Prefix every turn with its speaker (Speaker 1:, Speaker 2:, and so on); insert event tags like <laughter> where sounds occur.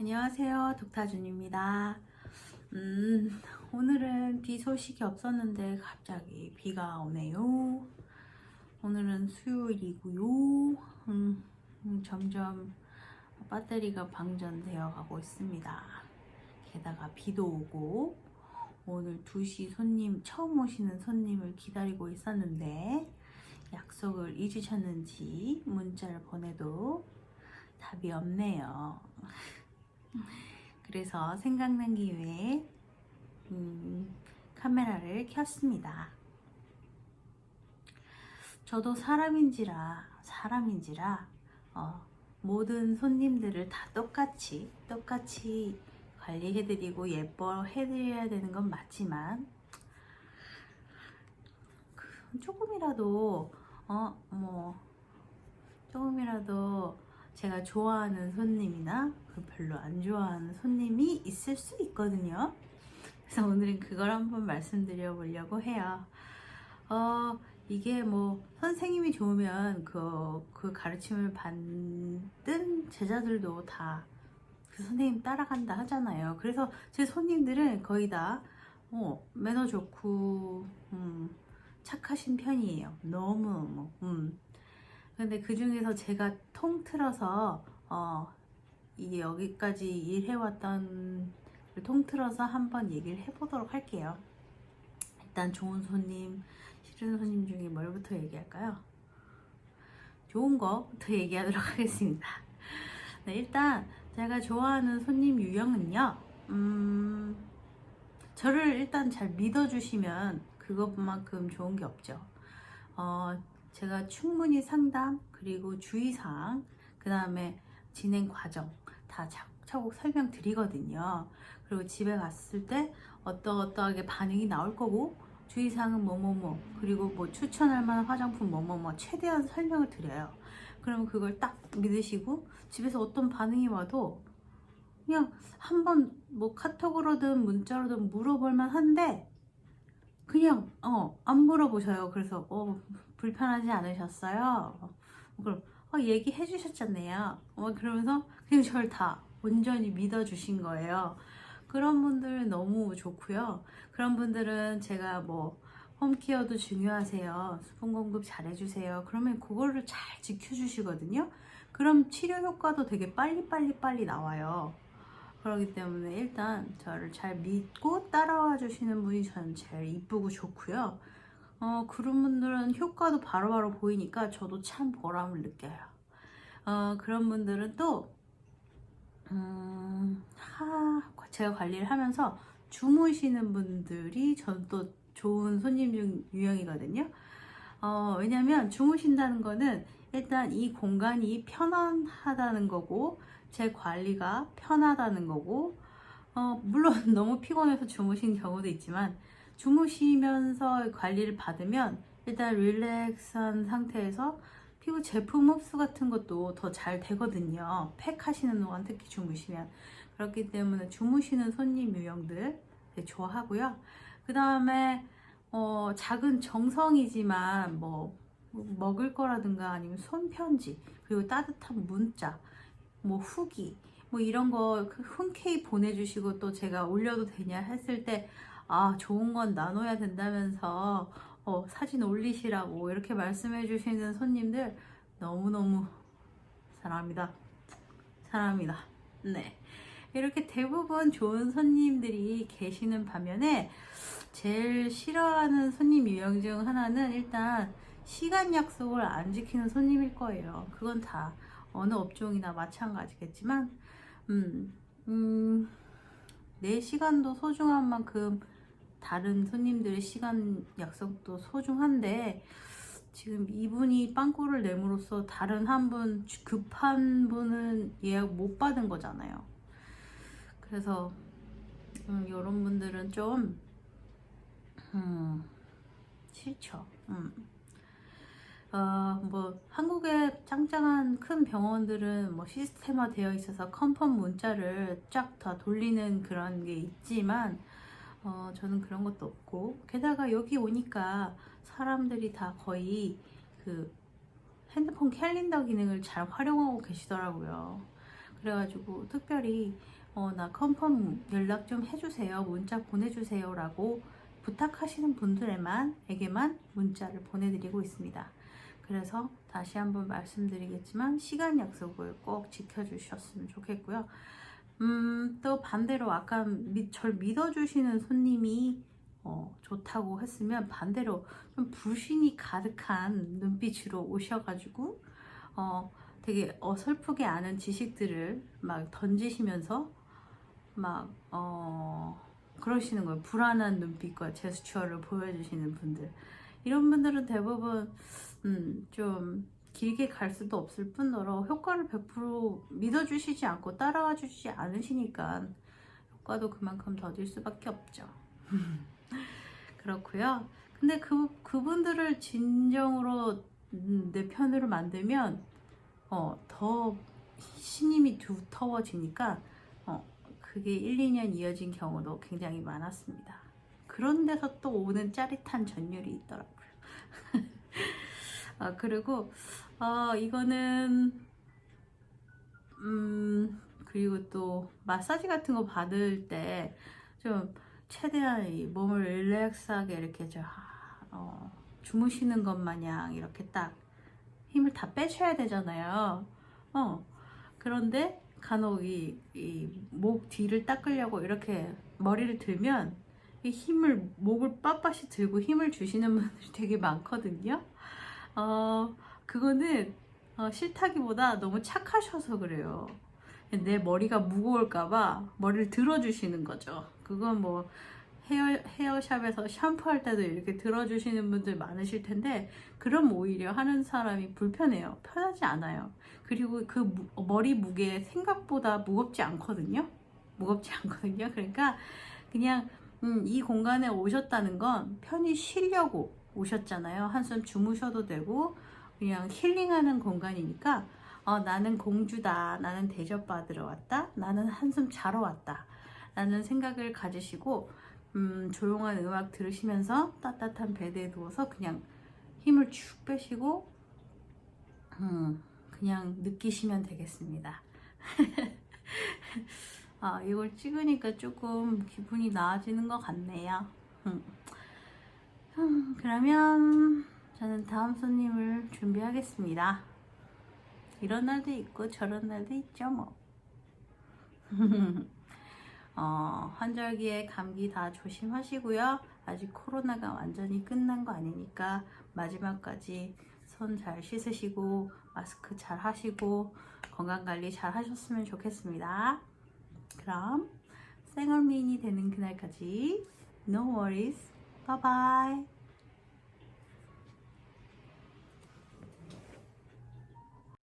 Speaker 1: 안녕하세요. 독타준입니다. 음, 오늘은 비 소식이 없었는데 갑자기 비가 오네요. 오늘은 수요일이고요. 음, 음, 점점 배터리가 방전되어 가고 있습니다. 게다가 비도 오고 오늘 2시 손님 처음 오시는 손님을 기다리고 있었는데 약속을 잊으셨는지 문자를 보내도 답이 없네요. 그래서 생각난 김에 음, 카메라를 켰습니다. 저도 사람인지라 사람인지라 어, 모든 손님들을 다 똑같이 똑같이 관리해드리고 예뻐해드려야 되는 건 맞지만 그 조금이라도 어 뭐 조금이라도 제가 좋아하는 손님이나 그 별로 안 좋아하는 손님이 있을 수 있거든요. 그래서 오늘은 그걸 한번 말씀드려 보려고 해요. 어, 이게 뭐 선생님이 좋으면 그, 그 가르침을 받는 제자들도 다 그 선생님 따라간다 하잖아요. 그래서 제 손님들은 거의 다 어, 매너 좋고 음, 착하신 편이에요. 너무 뭐, 음. 근데 그 중에서 제가 통틀어서 어, 이 여기까지 일해왔던 걸 통틀어서 한번 얘기를 해보도록 할게요. 일단 좋은 손님, 싫은 손님 중에 뭘부터 얘기할까요? 좋은 거부터 <laughs> 얘기하도록 하겠습니다. 네, 일단 제가 좋아하는 손님 유형은요. 음, 저를 일단 잘 믿어주시면 그것만큼 좋은 게 없죠. 어, 제가 충분히 상담 그리고 주의사항 그 다음에 진행 과정 다 차곡차곡 설명드리거든요. 그리고 집에 갔을 때 어떠어떠하게 반응이 나올 거고 주의사항은 뭐뭐뭐 그리고 뭐 추천할 만한 화장품 뭐뭐뭐 최대한 설명을 드려요. 그러면 그걸 딱 믿으시고 집에서 어떤 반응이 와도 그냥 한번 뭐 카톡으로든 문자로든 물어볼 만 한데 그냥 어 안 물어보셔요. 그래서 어 불편하지 않으셨어요? 그럼 어, 얘기해 주셨잖아요. 어, 그러면서 그냥 저를 다 온전히 믿어주신 거예요. 그런 분들 너무 좋고요. 그런 분들은 제가 뭐 홈케어도 중요하세요. 수분 공급 잘 해주세요. 그러면 그거를 잘 지켜주시거든요. 그럼 치료 효과도 되게 빨리빨리 빨리 나와요. 그렇기 때문에 일단 저를 잘 믿고 따라와 주시는 분이 저는 제일 이쁘고 좋고요. 어, 그런 분들은 효과도 바로 바로 보이니까 저도 참 보람을 느껴요. 어, 그런 분들은 또, 음, 하, 제가 관리를 하면서 주무시는 분들이 전 또 좋은 손님 중 유형이거든요. 어, 왜냐면 주무신다는 거는 일단 이 공간이 편안하다는 거고, 제 관리가 편하다는 거고, 어, 물론 <laughs> 너무 피곤해서 주무신 경우도 있지만, 주무시면서 관리를 받으면 일단 릴렉스한 상태에서 피부 제품 흡수 같은 것도 더 잘 되거든요. 팩 하시는 동안 특히 주무시면. 그렇기 때문에 주무시는 손님 유형들 되게 좋아하고요. 그 다음에 어, 작은 정성이지만 뭐 먹을 거라든가 아니면 손편지 그리고 따뜻한 문자 뭐 후기 뭐 이런 거 흔쾌히 보내주시고 또 제가 올려도 되냐 했을 때 아, 좋은 건 나눠야 된다면서 어, 사진 올리시라고 이렇게 말씀해 주시는 손님들 너무너무 사랑합니다. 사랑합니다. 네. 이렇게 대부분 좋은 손님들이 계시는 반면에 제일 싫어하는 손님 유형 중 하나는 일단 시간 약속을 안 지키는 손님일 거예요. 그건 다 어느 업종이나 마찬가지겠지만, 음, 음, 내 시간도 소중한 만큼 다른 손님들의 시간 약속도 소중한데 지금 이분이 빵꾸를 내므로써 다른 한 분 급한 분은 예약 못 받은 거잖아요. 그래서 음, 이런 분들은 좀 음, 싫죠. 음. 어, 뭐 한국의 짱짱한 큰 병원들은 뭐 시스템화 되어 있어서 컨펌 문자를 쫙 다 돌리는 그런 게 있지만 어, 저는 그런 것도 없고 게다가 여기 오니까 사람들이 다 거의 그 핸드폰 캘린더 기능을 잘 활용하고 계시더라고요. 그래가지고 특별히 어, 나 컨펌 연락 좀 해주세요. 문자 보내주세요 라고 부탁하시는 분들에만 에게만 문자를 보내드리고 있습니다. 그래서 다시 한번 말씀드리겠지만 시간 약속을 꼭 지켜주셨으면 좋겠고요. 음, 또 반대로 아까 미, 절 믿어주시는 손님이 어, 좋다고 했으면 반대로 좀 불신이 가득한 눈빛으로 오셔가지고 어, 되게 어설프게 아는 지식들을 막 던지시면서 막 어, 그러시는 거예요. 불안한 눈빛과 제스처를 보여주시는 분들. 이런 분들은 대부분 음, 좀 길게 갈 수도 없을 뿐더러 효과를 100% 믿어주시지 않고 따라와 주시지 않으시니까 효과도 그만큼 더딜 수밖에 없죠. <laughs> 그렇고요. 근데 그 그분들을 진정으로 음, 내 편으로 만들면 어, 더 신임이 두터워지니까 어, 그게 1, 2년 이어진 경우도 굉장히 많았습니다. 그런 데서 또 오는 짜릿한 전율이 있더라고요. <laughs> 아, 그리고 어, 이거는 음 그리고 또 마사지 같은 거 받을 때 좀 최대한 이 몸을 릴렉스하게 이렇게 저 어, 주무시는 것 마냥 이렇게 딱 힘을 다 빼셔야 되잖아요. 어 그런데 간혹 이, 이목 뒤를 닦으려고 이렇게 머리를 들면 이 힘을 목을 빳빳이 들고 힘을 주시는 분들이 되게 많거든요. 어 그거는 어, 싫다기보다 너무 착하셔서 그래요. 내 머리가 무거울까봐 머리를 들어주시는 거죠. 그건 뭐 헤어, 헤어샵에서 샴푸할 때도 이렇게 들어주시는 분들 많으실 텐데, 그럼 오히려 하는 사람이 불편해요. 편하지 않아요. 그리고 그 무- 머리 무게 생각보다 무겁지 않거든요. 무겁지 않거든요. 그러니까 그냥 음, 이 공간에 오셨다는 건 편히 쉬려고 오셨잖아요. 한숨 주무셔도 되고, 그냥 힐링하는 공간이니까 어, 나는 공주다. 나는 대접받으러 왔다. 나는 한숨 자러 왔다. 라는 생각을 가지시고 음, 조용한 음악 들으시면서 따뜻한 베드에 누워서 그냥 힘을 쭉 빼시고 음, 그냥 느끼시면 되겠습니다. 아, <laughs> 이걸 찍으니까 조금 기분이 나아지는 것 같네요. 음. 음, 그러면 저는 다음 손님을 준비하겠습니다. 이런 날도 있고 저런 날도 있죠 뭐. <laughs> 어, 환절기에 감기 다 조심하시고요. 아직 코로나가 완전히 끝난 거 아니니까 마지막까지 손 잘 씻으시고 마스크 잘 하시고 건강 관리 잘 하셨으면 좋겠습니다. 그럼 생얼미인이 되는 그날까지 no worries. bye bye.